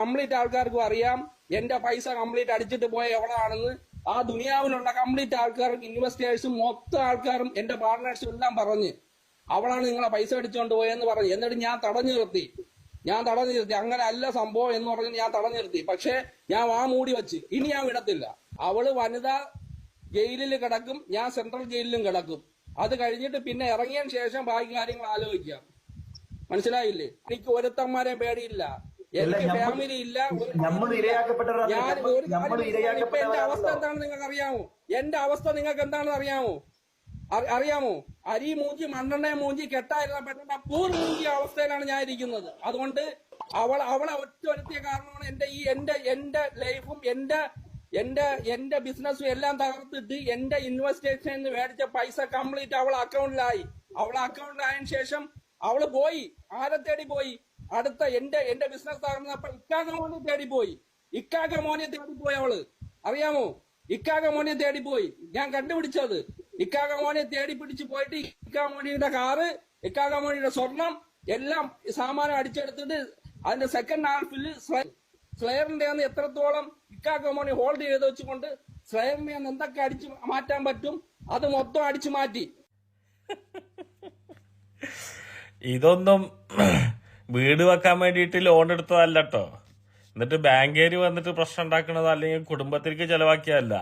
Complete ആൾക്കാർക്കും അറിയാം. എന്റെ പൈസ കംപ്ലീറ്റ് അടിച്ചിട്ട് പോയ എവിടെയാണെന്ന് ആ ദുനിയാവിലുള്ള കംപ്ലീറ്റ് ആൾക്കാർക്കും ഇൻവെസ്റ്റേഴ്സും മൊത്തം ആൾക്കാരും എന്റെ പാർട്ട്നേഴ്സും എല്ലാം പറഞ്ഞ് അവളാണ് നിങ്ങളെ പൈസ അടിച്ചുകൊണ്ട് പോയെന്ന് പറഞ്ഞു. എന്നിട്ട് ഞാൻ തടഞ്ഞു നിർത്തി. ഞാൻ തടഞ്ഞു നിർത്തി. അങ്ങനെ അല്ല സംഭവം എന്ന് പറഞ്ഞ് ഞാൻ തടഞ്ഞു നിർത്തി. പക്ഷേ ഞാൻ ആ മൂടി വെച്ച്. ഇനി ഞാൻ വിടത്തില്ല. അവൾ വനിതാ ജയിലിൽ കിടക്കും. ഞാൻ സെൻട്രൽ ജയിലിലും കിടക്കും. അത് കഴിഞ്ഞിട്ട് പിന്നെ ഇറങ്ങിയതിന് ശേഷം ബാക്കി കാര്യങ്ങൾ ആലോചിക്കാം. മനസ്സിലായില്ലേ? എനിക്ക് ഒരുത്തന്മാരെ പേടിയില്ല. ഫാമിലി ഇല്ല നമ്മൾ ഇരയാക്കപ്പെട്ടവരാണ്. അവസ്ഥ. എന്താണെന്ന് നിങ്ങൾക്ക് അറിയാമോ എന്റെ അവസ്ഥ നിങ്ങൾക്ക് എന്താണെന്ന് അറിയാമോ അറിയാമോ? അരി മൂഞ്ചി മണ്ണെണ്ണ മൂഞ്ചി കെട്ടായിരുന്ന പെട്ടെന്ന് പൂർ മൂഞ്ചി അവസ്ഥയിലാണ് ഞാൻ ഇരിക്കുന്നത്. അതുകൊണ്ട് അവൾ അവളെ ഒറ്റ ഒരുത്തിയ കാരണമാണ് എന്റെ ഈ എന്റെ എന്റെ ലൈഫും എന്റെ എന്റെ എന്റെ ബിസിനസ്സും എല്ലാം തകർത്തിട്ട് എന്റെ ഇൻവെസ്റ്റേഷൻ മേടിച്ച പൈസ കംപ്ലീറ്റ് അവളെ അക്കൗണ്ടിലായി അവളെ അക്കൗണ്ടിലായതിനു ശേഷം അവൾ പോയി. ആരെ തേടി പോയി? അടുത്ത എന്റെ എന്റെ ബിസിനസ് തകർന്നപ്പോ ഇക്കാക മോനെ തേടി പോയി ഇക്കാക മോനെ തേടി പോയി അവൾ. അറിയാമോ? ഇക്കാക മോനെ തേടി പോയി ഞാൻ കണ്ടുപിടിച്ചത്. ഇക്കാക മോനെ തേടി പിടിച്ച് പോയിട്ട് ഇക്കാമോണിയുടെ കാറ് ഇക്കാകമോണിയുടെ സ്വർണം എല്ലാം സാമാനം അടിച്ചെടുത്തിട്ട് അതിന്റെ സെക്കൻഡ് ഹാഫിൽ സ്ലെയറിന്റെ അന്ന് എത്രത്തോളം ഇക്കാകമോണി ഹോൾഡ് ചെയ്ത് വെച്ചുകൊണ്ട് സ്ലെയറിനെ അന്ന് എന്തൊക്കെ അടിച്ചു മാറ്റാൻ പറ്റും അത് മൊത്തം അടിച്ചു മാറ്റി. ഇതൊന്നും വീട് വെക്കാൻ വേണ്ടിയിട്ട് ലോൺ എടുത്തതല്ല കേട്ടോ എന്നിട്ട് ബാങ്കേര് വന്നിട്ട് പ്രശ്നം ഉണ്ടാക്കണത് അല്ലെങ്കിൽ കുടുംബത്തിലേക്ക് ചെലവാക്കിയതല്ല.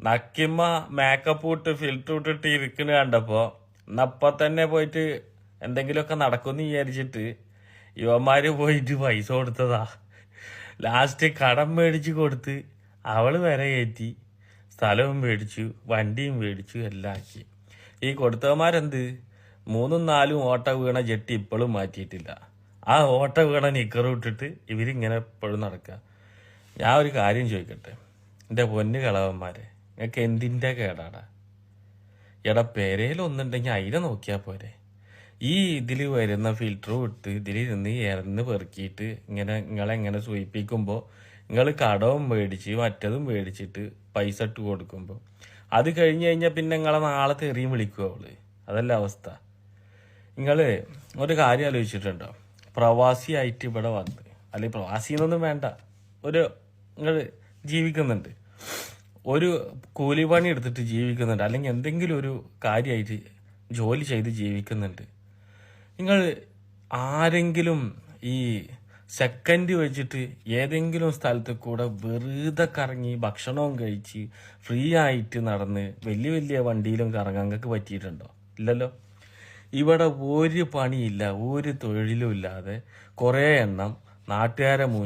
നക്കിമ്മ മേക്കപ്പ് ഇട്ട് ഫിൽറ്റർ ഇട്ടിട്ട് ഇരിക്കണ കണ്ടപ്പോ എന്നപ്പ തന്നെ പോയിട്ട് എന്തെങ്കിലുമൊക്കെ നടക്കുമെന്ന് വിചാരിച്ചിട്ട് യുവന്മാര് പോയിട്ട് പൈസ കൊടുത്തതാ. ലാസ്റ്റ് കടം മേടിച്ച് കൊടുത്ത് അവൾ വരെ കയറ്റി. സ്ഥലവും മേടിച്ചു വണ്ടിയും മേടിച്ചു എല്ലാം ആക്കി. ഈ കൊടുത്തവന്മാരെന്ത്? മൂന്നും നാലും ഓട്ട വീണ ജെട്ടി ഇപ്പോഴും മാറ്റിയിട്ടില്ല. ആ ഓട്ട വീണ നിക്കറും ഇട്ടിട്ട് ഇവരിങ്ങനെ എപ്പോഴും നടക്കുക ഞാൻ ഒരു കാര്യം ചോദിക്കട്ടെ? എന്റെ പൊന്ന് കളവന്മാരെ നിങ്ങൾക്ക് എന്തിന്റെ കേടാടാ? എടാ പെരയിൽ ഒന്നുണ്ടെങ്കിൽ അതിനെ നോക്കിയാൽ പോരെ. ഈ ഇതിൽ വരുന്ന ഫിൽറ്ററും ഇട്ട് ഇതിൽ നിന്ന് ഇറന്ന് പെറുക്കിയിട്ട് ഇങ്ങനെ നിങ്ങളെങ്ങനെ സൂചിപ്പിക്കുമ്പോൾ നിങ്ങൾ കടവും മേടിച്ച് മറ്റതും മേടിച്ചിട്ട് പൈസ ഇട്ട് കൊടുക്കുമ്പോൾ അത് കഴിഞ്ഞ് കഴിഞ്ഞാൽ പിന്നെ നിങ്ങളെ നാളെ തെറിയും വിളിക്കും അവൾ. അതല്ല അവസ്ഥ. നിങ്ങൾ ഒരു കാര്യം ആലോചിച്ചിട്ടുണ്ടോ? പ്രവാസിയായിട്ട് ഇവിടെ വന്ന്. അല്ലെങ്കിൽ പ്രവാസി എന്നൊന്നും വേണ്ട. ഒരു നിങ്ങൾ ജീവിക്കുന്നുണ്ട്. ഒരു കൂലിപ്പണി എടുത്തിട്ട് ജീവിക്കുന്നുണ്ട്. അല്ലെങ്കിൽ എന്തെങ്കിലും ഒരു കാര്യമായിട്ട് ജോലി ചെയ്ത് ജീവിക്കുന്നുണ്ട്. നിങ്ങൾ ആരെങ്കിലും ഈ സെക്കൻഡ് വെച്ചിട്ട് ഏതെങ്കിലും സ്ഥലത്ത് കൂടെ വെറുതെ കറങ്ങി ഭക്ഷണവും കഴിച്ച് ഫ്രീ ആയിട്ട് നടന്ന് വലിയ വലിയ വണ്ടിയിലും കറങ്ങാൻ പറ്റിയിട്ടുണ്ടോ? ഇല്ലല്ലോ? ഇവിടെ ഒരു പണിയില്ല ഒരു തൊഴിലും ഇല്ലാതെ കുറേ എണ്ണം നാട്ടുകാരെ